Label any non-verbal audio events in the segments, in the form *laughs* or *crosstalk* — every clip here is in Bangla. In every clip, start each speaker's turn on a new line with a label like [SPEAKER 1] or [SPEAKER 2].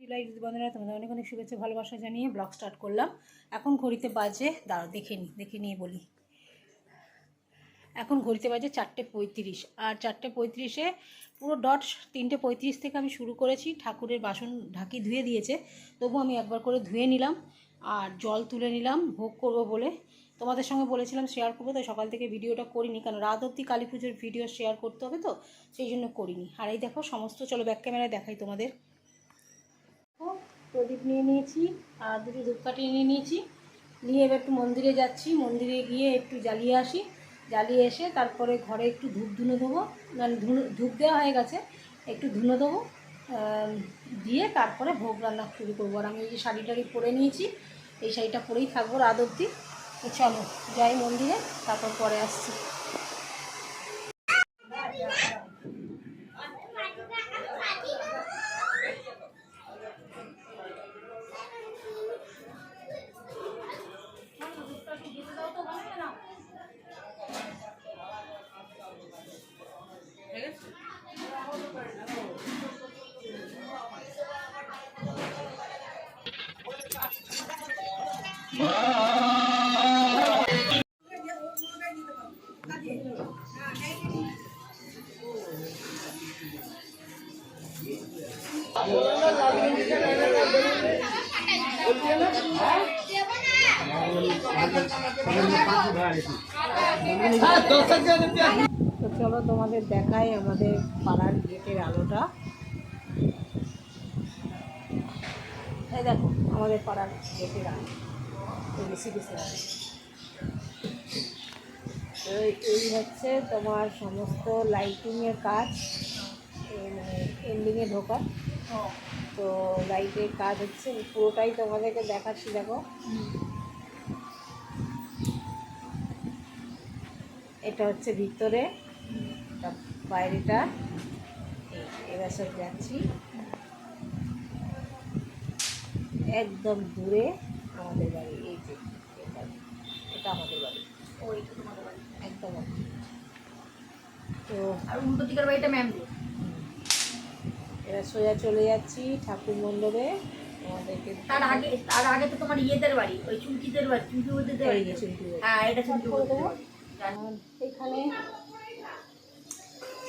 [SPEAKER 1] জুলাই বন্ধুরা তোমাদের অনেক অনেক শুভেচ্ছা, ভালোবাসা জানিয়ে ব্লগ স্টার্ট করলাম। এখন ঘড়িতে বাজে, দাঁড়াও, দেখে নিই দেখে নিয়ে বলি। এখন ঘড়িতে বাজে চারটে পঁয়ত্রিশ, আর চারটে পঁয়ত্রিশে পুরো ডট তিনটে পঁয়ত্রিশ থেকে আমি শুরু করেছি, ঠাকুরের বাসন ঢাকি ধুয়ে দিয়েছে, তবু আমি একবার করে ধুয়ে নিলাম আর জল তুলে নিলাম, ভোগ করব বলে। তোমাদের সঙ্গে বলেছিলাম শেয়ার করব, তাই সকাল থেকে ভিডিওটা করিনি, কারণ রাত অবধি কালী পুজোর ভিডিও শেয়ার করতে হবে তো, সেই জন্য করিনি। আর এই দেখো, সমস্ত, চলো ব্যাক ক্যামেরায় দেখাই তোমাদের। প্রদীপ নিয়ে নিয়েছি, আর দুটো ধূপকাঠি নিয়ে নিয়েছি। নিয়ে এবার একটু মন্দিরে যাচ্ছি। মন্দিরে গিয়ে একটু জ্বালিয়ে আসি। জ্বালিয়ে এসে তারপরে ঘরে একটু ধূপ ধুনো দেবো। মানে ধূপ দেওয়া হয়ে গেছে। একটু ধুনো দেবো দিয়ে তারপরে ভোগ রান্না শুরু করব। আর আমি এই যে শাড়ি টাড়ি পরে নিয়েছি, এই শাড়িটা পরেই থাকব রাত অবধি। চলো, যাই মন্দিরে, তারপর পরে আসছি। এই দেখো, আমাদের পাড়ার আলো তো এই হচ্ছে তোমার সমস্ত লাইটিংয়ের কাজ, এই মানে এন্ডিংয়ে ঢোকা। তো লাইটের কাজ হচ্ছে পুরোটাই তোমাদেরকে দেখাচ্ছি, দেখো। এটা হচ্ছে ভিতরে বাইরেটা। এবার সব যাচ্ছি। একদম দূরে আমাদের বাড়ি এই যে এটা আমাদের বাড়ি।
[SPEAKER 2] ওইটা তোমাদের বাড়ি
[SPEAKER 1] একদম তো
[SPEAKER 2] আর উল্টো দিকের বাড়িটা ম্যাম
[SPEAKER 1] এবার সোজা চলে যাচ্ছি ঠাকুর মণ্ডপে। আমাদেরকে
[SPEAKER 2] তার আগে তার আগে তো তোমার ইয়েদের বাড়ি ওই চুমকিদের বাড়ি চুমকি বাড়ি হ্যাঁ এটা চুমকি
[SPEAKER 1] এখানে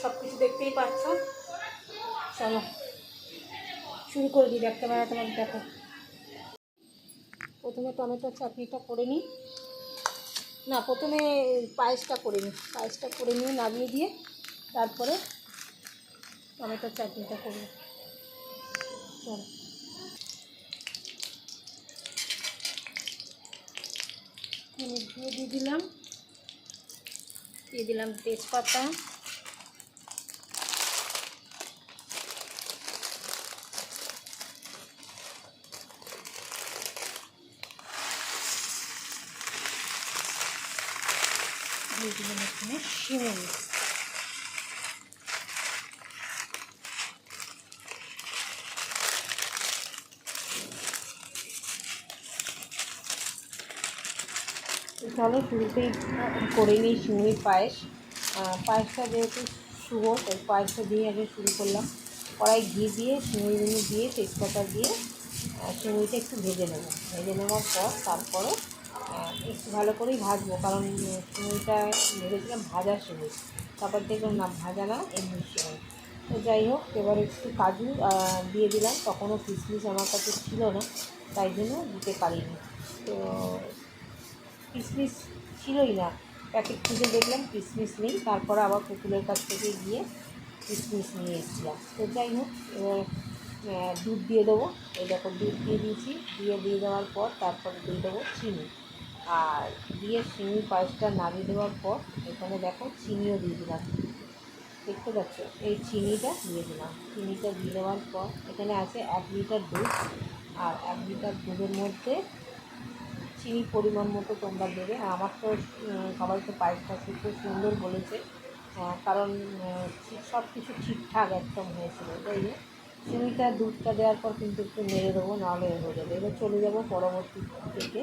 [SPEAKER 1] সব কিছু দেখতেই পাচ্ছ। চলো শুরু করে দিই ব্যাক ক্যামেরা তোমার দেখো প্রথমে টমেটো চাটনিটা করে নিই। না, প্রথমে পায়েসটা করে নিই। পায়েসটা করে নিয়ে নামিয়ে দিয়ে তারপরে টমেটোর চাটনিটা করব। চলো। দিয়ে দিলাম দিয়ে দিলাম তেজপাতা দিয়ে দিলাম এখানে শিমেলি চলো শুরুতেই করে নিই শিঙির পায়েস। পায়েসটা যেহেতু শুভ তাই পায়েসটা দিয়ে আগে শুরু করলাম। কড়াই ঘি দিয়ে শিঙিগুলো দিয়ে তেজপাতা দিয়ে আহ, একটু ভেজে নেব। ভেজে নেওয়ার পর তারপরে একটু ভালো করেই ভাজবো কারণ উম, ভেবেছিলাম ভাজা শিঙি তারপর দেখলাম না ভাজা না এমনি শিঙি তো যাই হোক এবার একটু কাজু দিয়ে দিলাম। তখনও কিশমিশ আমার কাছে ছিল না তাই জন্য দিতে পারিনি। তো কিশমিশ ছিলই না। প্যাকেট খুঁজে দেখলাম কিশমিশ নেই। তারপরে আবার পুকুরের কাছ থেকে গিয়ে কিশমিশ নিয়ে এসেছিলাম। তো যাই হোক এবার দুধ দিয়ে দেবো। এই দেখো দুধ দিয়ে দিয়েছি। দিয়ে দিয়ে দেওয়ার পর তারপর দিয়ে দেবো চিনি। আর দিয়ে চিনি পায়েসটা নামিয়ে দেওয়ার পর এখানে দেখো চিনিও দিয়ে দিলাম। দেখতে পাচ্ছ? এই চিনিটা দিয়ে দিলাম। চিনিটা দিয়ে দেওয়ার পর এখানে আছে এক লিটার দুধ। আর এক লিটার দুধের মধ্যে চিনি পরিমাণ মতো তোমরা দেবে। আমার তো সবাই তো পায়েসটা খুব সুন্দর বলেছে। কারণ সব কিছু ঠিকঠাক একদম হয়েছিল হোক চিনিটা, দুধটা দেওয়ার পর কিন্তু একটু নেড়ে দেবো, নাহলে হয়ে যাবে। এবার চলে যাব পরবর্তী থেকে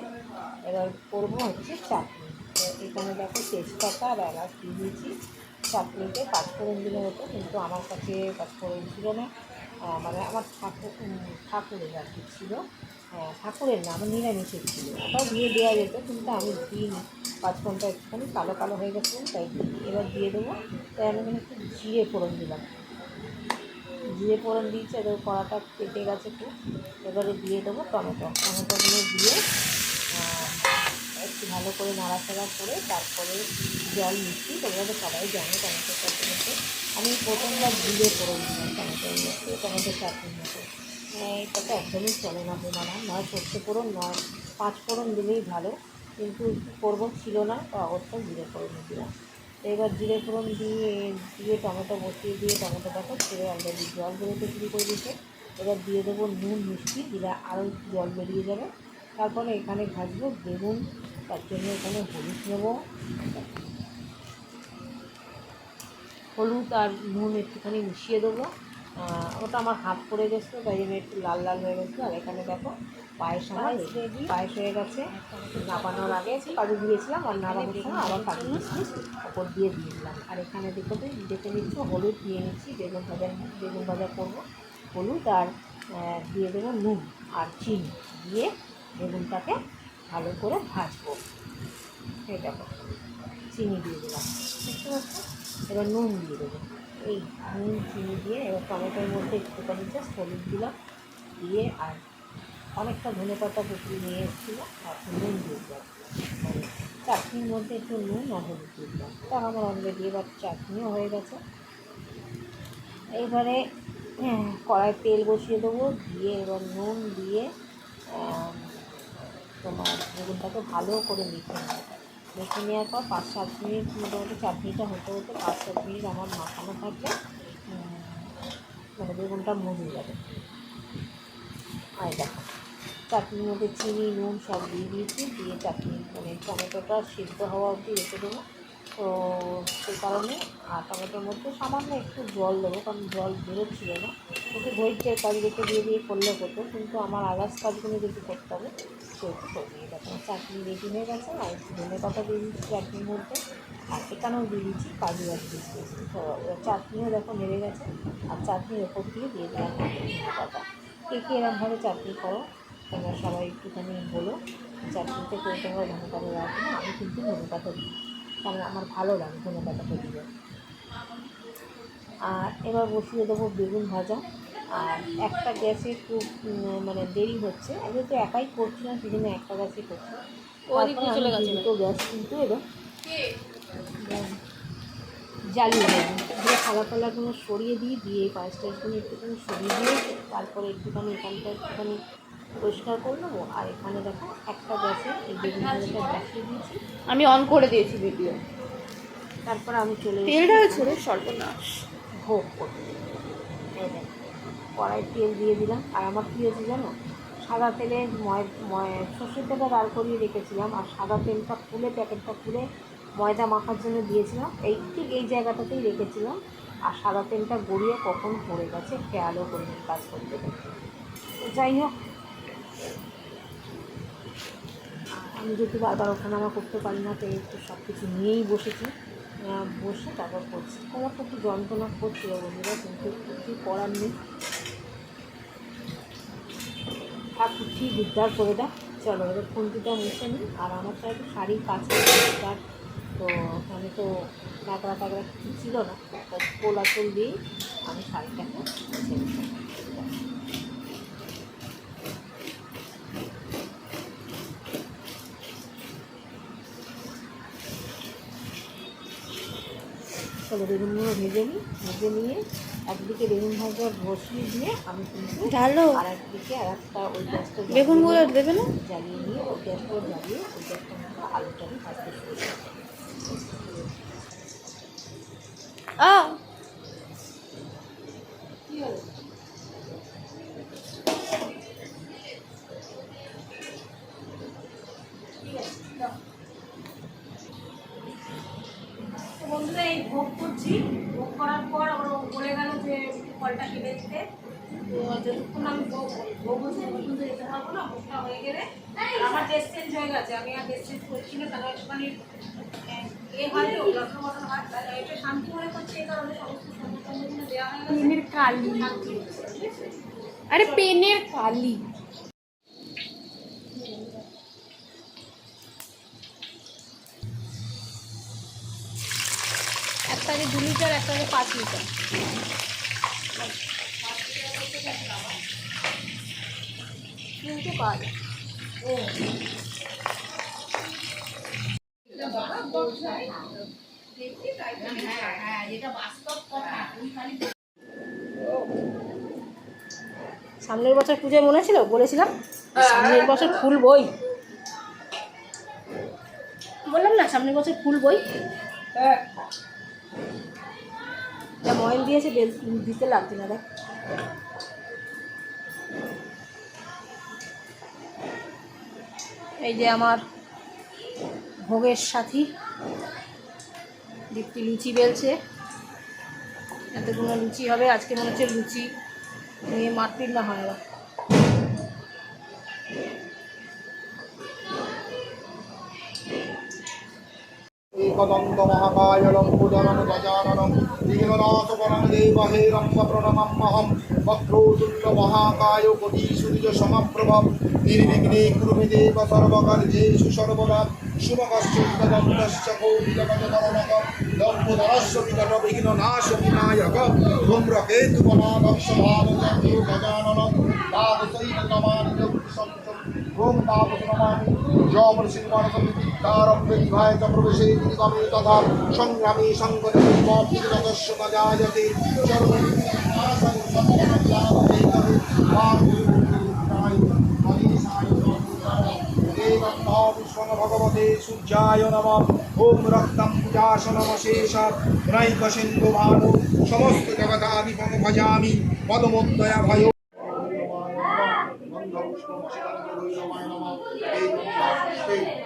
[SPEAKER 1] এবার করব হচ্ছে চাটনি। এখানে দেখো তেজপাতা আর এলাচ দিয়ে দিয়েছি। চাটনিতে পাঁচফোড়ন দিলে হতো, কিন্তু আমার কাছে পাঁচফোড়ন ছিল না। মানে আমার ঠাকুর ঠাকুরের আর কি ছিল। ঠাকুরের না, আমার নিরামিষের ছিল। ওটাও দিয়ে দেওয়া যেত, কিন্তু আমি দিইনি। পাঁচ ঘণ্টা একটুখানি কালো কালো হয়ে গেছে, তাই। এবার দিয়ে দেবো। তাই আমি এখানে একটু জিরে ফোড়ন দিলাম। জিরে ফোড়ন দিয়েছি, এবার কড়াটা কেটে গেছে একটু। এবারে দিয়ে দেবো টমেটো। টমেটোগুলো দিয়ে একটু ভালো করে নাড়াচাড়া করে তারপরে জল মিষ্টি তোমরা তো সবাই জানো টমেটো মতো আমি প্রথমবার জিরে ফোড়ন দিলাম টমেটোর মধ্যে, টমেটো চাটনির মতো এটা তো একদমই চলে না বেমানা নয় সর্ষে ফোড়ন নয় পাঁচ ফোড়ন দিলেই ভালো। কিন্তু ফোড়ন ছিল না, তো অবশ্যই জিরে ফোড়ন দিলাম। এবার জিরে ফোড়ন দিয়ে দিয়ে টমেটো বসিয়ে দিয়ে টমেটোটাকে ছেড়ে অলরেডি জল বেরোতে শুরু করে দিতে এবার দিয়ে দেবো নুন, মিষ্টি, দিলে আরও জল বেরিয়ে যাবে। তারপরে এখানে ভাজবো বেগুন, তার জন্য এখানে হলুদ নেব। হলুদ আর নুন একটুখানি মিশিয়ে দেবো। ওটা আমার হাত পড়ে গেছিল তাই জন্য একটু লাল লাল হয়ে গেছিল আর এখানে দেখো পায়েস আমার পায়েস হয়ে গেছে। নাবানোর আগে কাজু দিয়েছিলাম আর নাবানোর সময় আবার কাজু কিশমিশ ওপর দিয়ে দিয়ে দিলাম আর এখানে দেখো তো দেখে নিচ্ছি হলুদ দিয়ে নিচ্ছি বেগুন ভাজা বেগুন ভাজা করব। হলুদ আর দিয়ে দেবো নুন আর চিনি দিয়ে বেগুনটাকে ভালো করে ভাজবো। এই দেখো চিনি দিয়ে দিলাম। বুঝতে পারছ এবার নুন দিয়ে দেবো। এই নুন চিনি দিয়ে এবার টমেটোর মধ্যে একটুখানি জাস্ট হলুদ দিলাম। দিয়ে আর অনেকটা ধনে পাতা কুচি নিয়ে এসেছিল আর নুন দিয়ে চাটনির মধ্যে একটু নুন আর হলুদ দিয়ে দিলাম। তা আমার অলরেডি এবার চাটনিও হয়ে গেছে। এইবারে হ্যাঁ, কড়াই তেল বসিয়ে দেবো দিয়ে এবার নুন দিয়ে তোমার বেগুনটাকে ভালো করে মেখে নেব। মেখে নেওয়ার পর পাঁচ সাত মিনিট মোটামুটি চাটনিটা হতে হতে পাঁচ সাত মিনিট আমার মাখানো থাকবে। মানে বেগুনটা মজে যাবে। আর দেখো। চাটনির মধ্যে চিনি, নুন সব দিয়ে দিয়েছি, দিয়ে চাটনি মানে টমেটোটা সিদ্ধ হওয়া অবধি রেখে দেবো। তো সেই কারণে আর টমেটোর মধ্যে সামান্য একটু জল দেবো, কারণ জল বেরোচ্ছিল না কিন্তু ধৈর্যের কাজ রেখে দিয়ে দিয়ে করলে হতো, কিন্তু আমার আগাস কাজগুলো যদি করতে হবে সেহেতু করি তোমার চাটনি রেডি হয়ে গেছে, আর একটু ধনে পাতা দিয়ে দিচ্ছি চাটনির মধ্যে, আর এখানেও দিয়ে দিচ্ছি কাজু আর কিশমিশ তো চাটনিও দেখো নেড়ে গেছে, আর চাটনির ওপর দিয়ে দিয়ে দিলাম ধনে পাতা। কে কে এরকমভাবে চাটনি করো তোমরা সবাই একটুখানি বলো চাটনিতে করে তোমরা ধনে পাতা রাখো না আমি কিন্তু ধনে পাতা দিই। কারণ আমার ভালো লাগে ধনে দিলে আর এবার বসিয়ে দেবো বেগুন ভাজা। আর একটা গ্যাসে উম, মানে দেরি হচ্ছে। আমি তো একাই করছি না সেই জন্য একটা গ্যাসে করছি। দুটো গ্যাস কিন্তু এবার জ্বালিয়ে দেবো। দিয়ে খালা পালাগুলো সরিয়ে দিই দিয়ে পায়েস টাইসগুলো একটুখানি সরিয়ে দিয়ে তারপরে একটুখানি এখানটা একটুখানি পরিষ্কার করে নেব। আর এখানে দেখো একটা গ্যাসে এই বসিয়ে দিয়েছি।
[SPEAKER 3] আমি অন করে দিয়েছি ভিডিও
[SPEAKER 1] তারপর আমি চলে
[SPEAKER 3] তেলটা ছেড়ে সর্বনাশ।
[SPEAKER 1] ভোগ করতে। কড়াই তেল দিয়ে দিলাম। আর আমার কী হয়েছে জানো? সাদা তেলে ময় ময় সর্ষের তেলটা দাঁড় করিয়ে রেখেছিলাম। আর সাদা তেলটা খুলে প্যাকেটটা খুলে ময়দা মাখার জন্য দিয়েছিলাম। এই ঠিক এই জায়গাটাতেই রেখেছিলাম। আর সাদা তেলটা গড়িয়ে কখন পড়ে গেছে খেয়ালও করিনি কাজ করতে। করতে যাই হোক আমি যদি বারবার ওঠানামা করতে পারি না, তো একটু সব কিছু নিয়েই বসেছি। বসে তারপর করছি। আমার তো একটু যন্ত্রণা করছিল বন্ধুরা, কিন্তু কিছু করার নেই। ঠাকুর ঠিক উদ্ধার করে দাও চলো, এবার খুন্তিটা মুছে নিই। আর আমার তো একটু শাড়ির কাছে উদ্ধার তো আমি তো ন্যাকড়া ট্যাকড়া কিছু ছিল না কোলা চুল দিয়েই আমি শাড়িটাকে মুছে নিই। চলো বেগুনগুলো ভেজে নিই ভেজে নিয়ে একদিকে বেগুন ভাজা ঘষিয়ে দিয়ে আমি কিন্তু
[SPEAKER 3] ঢালো।
[SPEAKER 1] আর একদিকে আর একটা ওই গ্যাসটা
[SPEAKER 3] বেগুনগুলো দেবে না?
[SPEAKER 1] জ্বালিয়ে নিয়ে ওই গ্যাসটা জ্বালিয়ে ওই গ্যাসটা মধ্যে আলুটা আমি ভাজতে শুরু করি।
[SPEAKER 3] কি
[SPEAKER 2] তো করছি। ভোগ করার পর আমার বলে গেল যে ফলটা কেটে দিতে। তো যতক্ষণ আমি ভোগ ভোগ হচ্ছে ততক্ষণ তো যেতে পারব না ভোগটা হয়ে গেলে। আমার ড্রেস চেঞ্জ হয়ে গেছে আমি আর ড্রেস চেঞ্জ করছি না তাহলে একটুখানি আহ, এ হয় তো লটন মটন হয় এটা শান্তি মনে করছে এই কারণে সমস্ত সমস্ত দেওয়া হয়ে গেছে। আছে?
[SPEAKER 3] আরে পেনের কালি।
[SPEAKER 2] একটা দু লিটার, একটা পাঁচ লিটার। কিন্তু
[SPEAKER 1] সামনের বছর পুজোয় মনে ছিল? বলেছিলাম? সামনের বছর ফুল বই। বললাম না, সামনের বছর ফুল বই। যা ময়েল দিয়েছে দিতে লাগছে না, দেখ। এই যে আমার ভোগের সাথী দীপ্তি লুচি বেলছে। এতগুলো লুচি হবে, আজকে মনে হচ্ছে লুচি নিয়ে মারপিট না হয় না
[SPEAKER 4] एकदन्त महाकायलं पुदनं गजाननं दीननाथपरं देवहेरम्ब प्रणमम्महं वक्रोतुण्डमहाकाय कोटीसुनिजसमप्रभं निर्विघ्ने कुरु मे देव सर्वकार्येषु सर्वदा शुभकश्चित्तदन्तश्च कोटिजगजकरणक दम्बुधरस्य विघ्नविघ्ननाशविनायक धूम्रकेतुवनादं स्वभावचन्द्रो गजाननं तादसैनमानि ओम तापसनमामि जौमर्षिमानसमितारम्भे তারপ্যবিবাহিত প্রবেশে বিবাহে তথা সংগ্রামী সংগঠে বিদর্শ গজায়তে ভগবতে সূর্যায় নম ওম রক্তম পূজাসনমশেষ নৈকসিন্ধু সমস্ত জগদাদি ভজামি ভয় Thank you.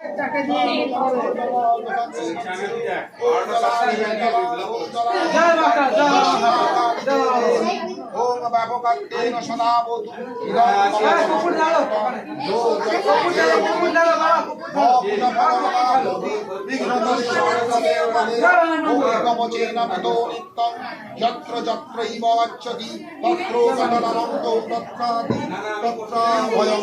[SPEAKER 4] গন্ধ বিষ্ণবে গন্ধ পুষ্প ধূপদীপ মহাকালভৈরবায় নমঃ আচ্ছা কেন ওষুধ দাও ওষুধ দাও ওম ব্যাপকাত্তেন সদাবতু যত্র যত্রৈব গচ্ছতি তত্র গতনমন্তো তত্রাতি তত্রাভয়ং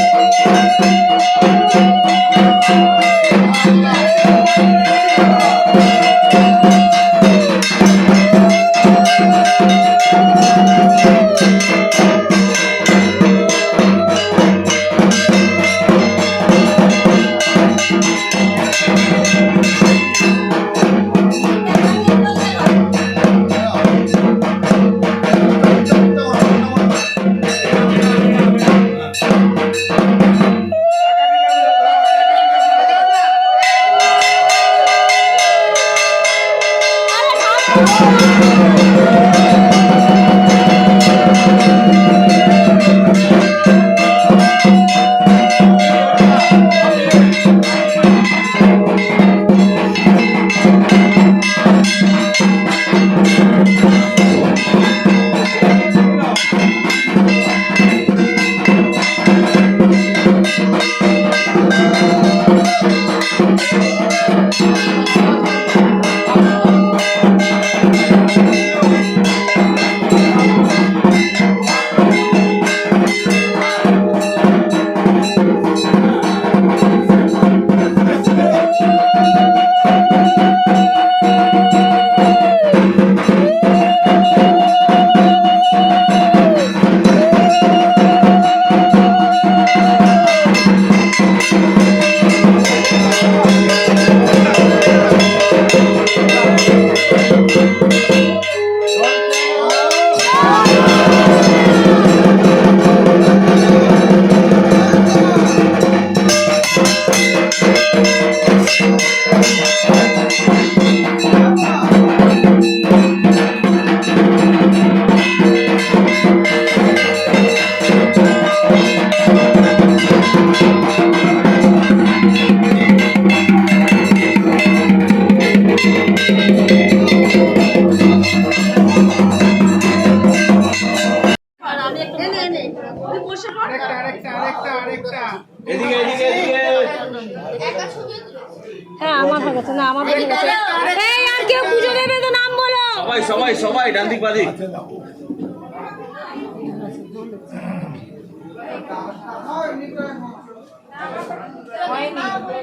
[SPEAKER 4] Thank you.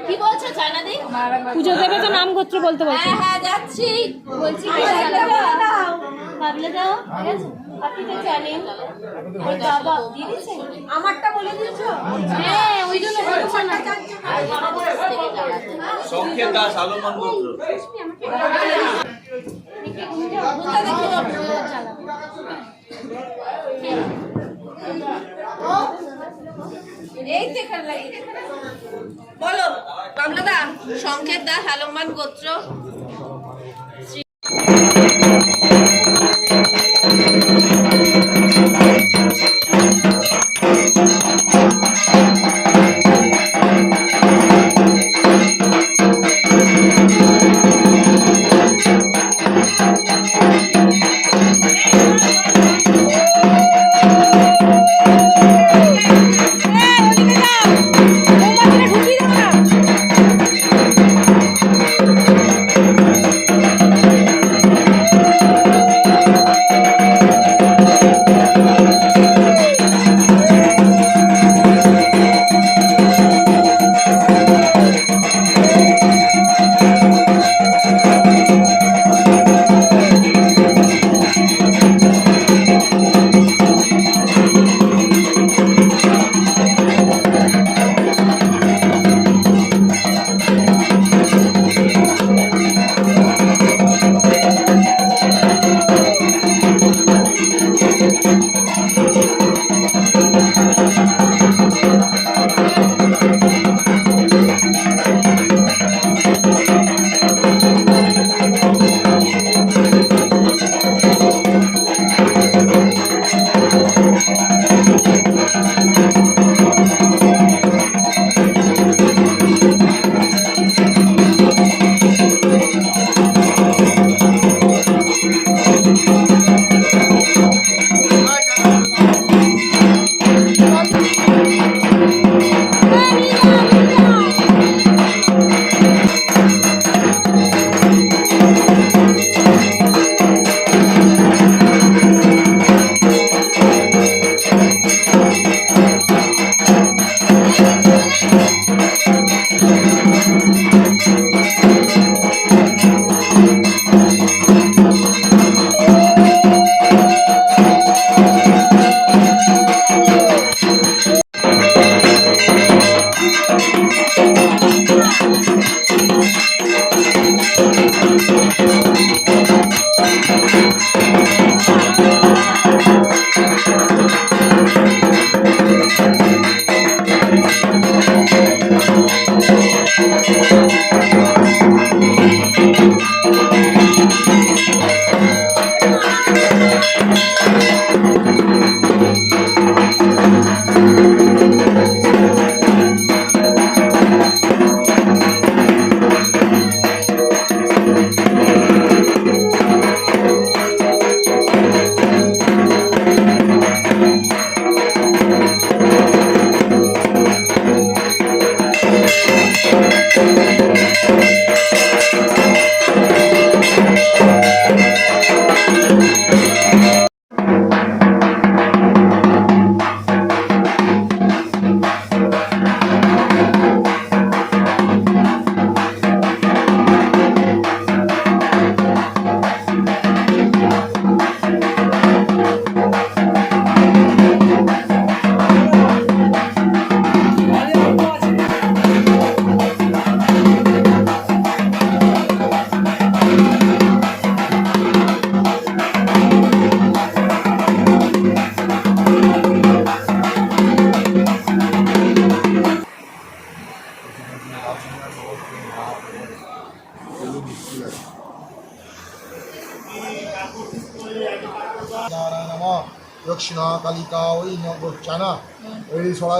[SPEAKER 2] কি
[SPEAKER 3] বলছো চায়না দি
[SPEAKER 2] পুজো দেবে তো নাম গোত্র বলতে বলছে।
[SPEAKER 3] হ্যাঁ হ্যাঁ যাচ্ছি। বলছি ভাবলে দাও ঠিক আছে আপনি তো জানেন। বাবা
[SPEAKER 5] আমারটা বলে দিয়েছ?
[SPEAKER 3] হ্যাঁ ওই জন্য বলছো না।
[SPEAKER 6] দাস আলমান গোত্র?
[SPEAKER 3] দে। বলো বাবলাদা সংকেত দাস আলমান গোত্র
[SPEAKER 2] Thank দাও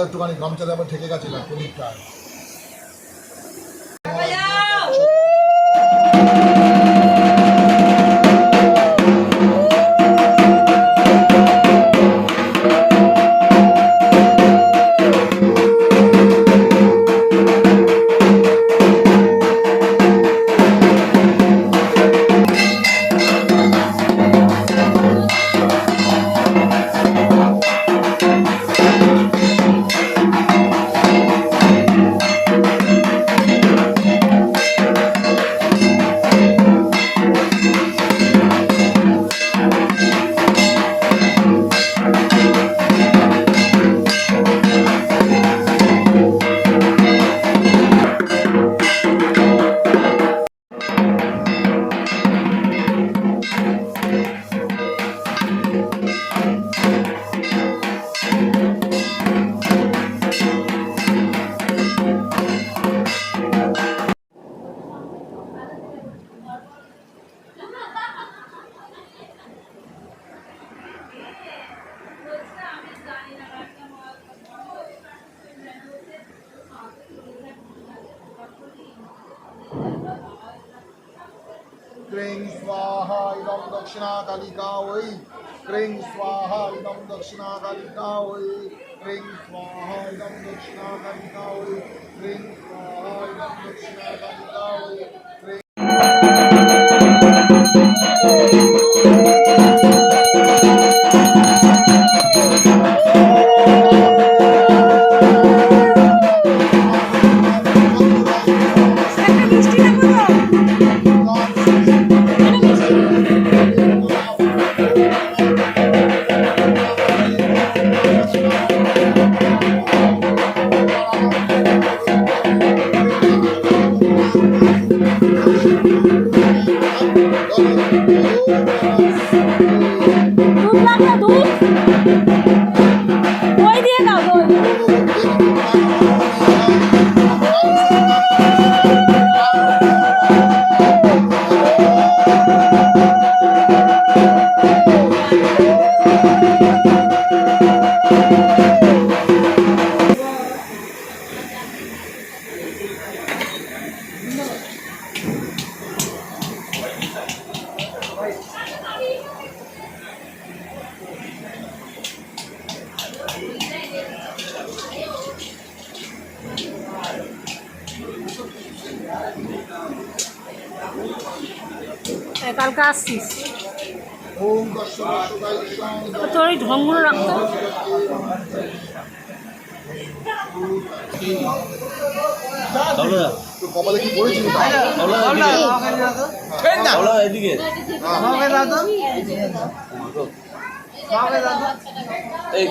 [SPEAKER 4] একটুখানি গামছা দেওয়া ঠেকে গেছে না প্রদীপটা ক্রিং স্বাহা ইদম দক্ষিণা কালিকা ওই ক্রিং স্বাহা ইদম দক্ষিণা কালিকা ওই ক্রিং স্বাহা ইদম দক্ষিণা কালিকা ওই ক্রিং স্বাহা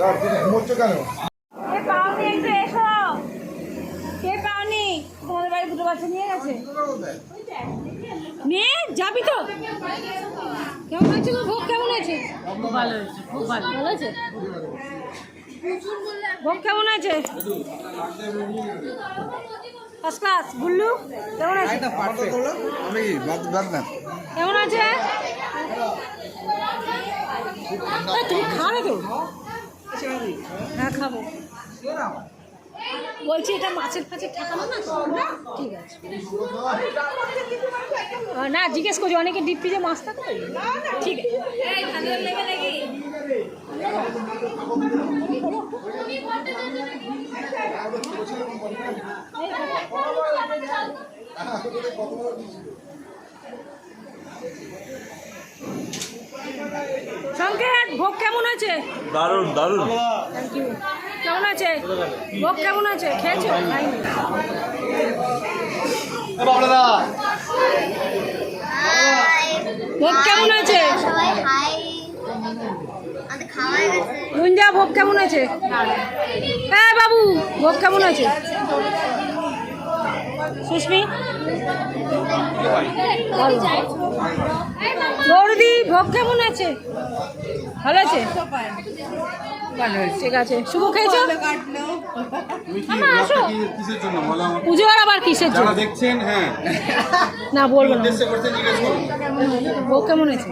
[SPEAKER 4] রাত তুমি ঘুমোচ্ছ কেন?
[SPEAKER 2] কে পাওনি একটু এসো। কে পাওনি তোমাদের বাড়ি দুটো বাচ্চা নিয়ে গেছে। নিয়ে যাবি তো? কেমন ভোগ কেমন আছে খুব ভালো হয়েছে খুব ভালো। ভালো আছে ভোগ কেমন আছে ফার্স্ট ক্লাস গুল্লু কেমন আছে কেমন আছে তুমি খাবে তো? হ্যাঁ খাব। বলছি এটা মাছের ফাছের ঠেকানো না? ঠিক আছে। না জিজ্ঞেস করছি অনেকে ডিপ ফ্রিজে মাছ থাকে ঠিক আছে। *laughs* *laughs* সংকেত ভোগ কেমন আছে
[SPEAKER 6] দারুণ দারুণ।
[SPEAKER 2] কেমন আছে? ভোগ কেমন আছে? খেয়েছো? ভোগ কেমন আছে? গুঞ্জা ভোগ কেমন আছে? হ্যাঁ বাবু ভোগ কেমন আছে? সুস্মি। গৌরদি ভোগ কেমন আছে? ভালো আছে? ঠিক আছে। শুভ খেয়েছো? পুজো আর আবার কিসের জন্য?
[SPEAKER 7] দেখছেন হ্যাঁ।
[SPEAKER 2] না বলব ভোগ কেমন
[SPEAKER 7] হয়েছে?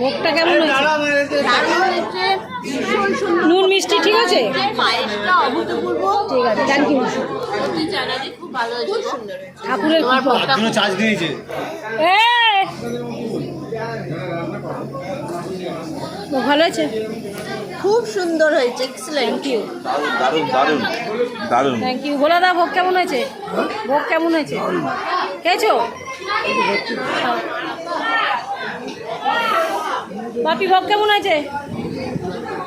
[SPEAKER 2] ভোগটা কেমন হয়েছে? নুন মিষ্টি ঠিক আছে? ঠিক আছে থ্যাংক ইউ
[SPEAKER 3] সত্যি জানালে খুব ভালো হয়েছে খুব সুন্দর হয়েছে।
[SPEAKER 2] ঠাকুরের
[SPEAKER 7] চার্জ দিয়েছে।
[SPEAKER 2] ভালো আছে
[SPEAKER 3] খুব সুন্দর হয়েছে এক্সেলেন্ট
[SPEAKER 2] থ্যাংক ইউ
[SPEAKER 6] দারুণ দারুণ দারুণ।
[SPEAKER 2] থ্যাংক ইউ ভোলা দা ভোগ কেমন হয়েছে? ভোগ কেমন হয়েছে? খেয়েছো? বাপি ভোগ কেমন হয়েছে?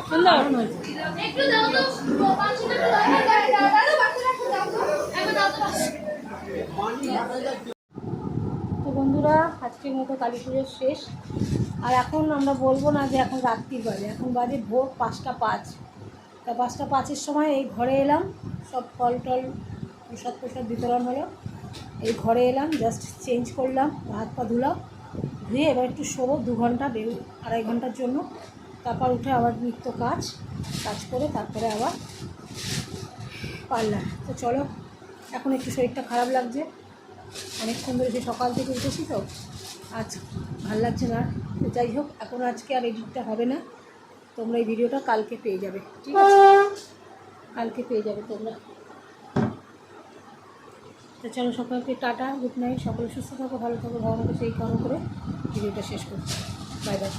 [SPEAKER 2] সুন্দর। তো বন্ধুরা আজকের মতো কালী পুজোর শেষ। আর এখন আমরা বলব না যে এখন রাত্রি বাজে, এখন বাজে ভোর পাঁচটা পাঁচ। তা পাঁচটা পাঁচের সময় এই ঘরে এলাম, সব ফল টল, প্রসাদ প্রসাদ বিতরণ হলো। এই ঘরে এলাম জাস্ট চেঞ্জ করলাম, হাত পা ধুলাম, ধুয়ে এবার একটু শোবো, দু ঘণ্টা, দেড়, আড়াই ঘণ্টার জন্য। তারপর উঠে আবার নিত্য কাজ কাজ করে তারপরে আবার পারলাম তো চলো, এখন একটু শরীরটা খারাপ লাগছে। অনেকক্ষণ ধরে সকাল থেকে উঠেছি তো। আজ ভালো লাগছে না। তো যাই হোক, এখন আজকে আর এডিটটা হবে না। তোমরা এই ভিডিওটা কালকে পেয়ে যাবে, ঠিক আছে? কালকে পেয়ে যাবে তোমরা। তো চলো সকলকে টাটা, গুড নাইট, সকলে সুস্থ থাকো, ভালো থাকো ভালো থাকো, সেই কারণ করে ভিডিওটা শেষ করছি। Bye bye.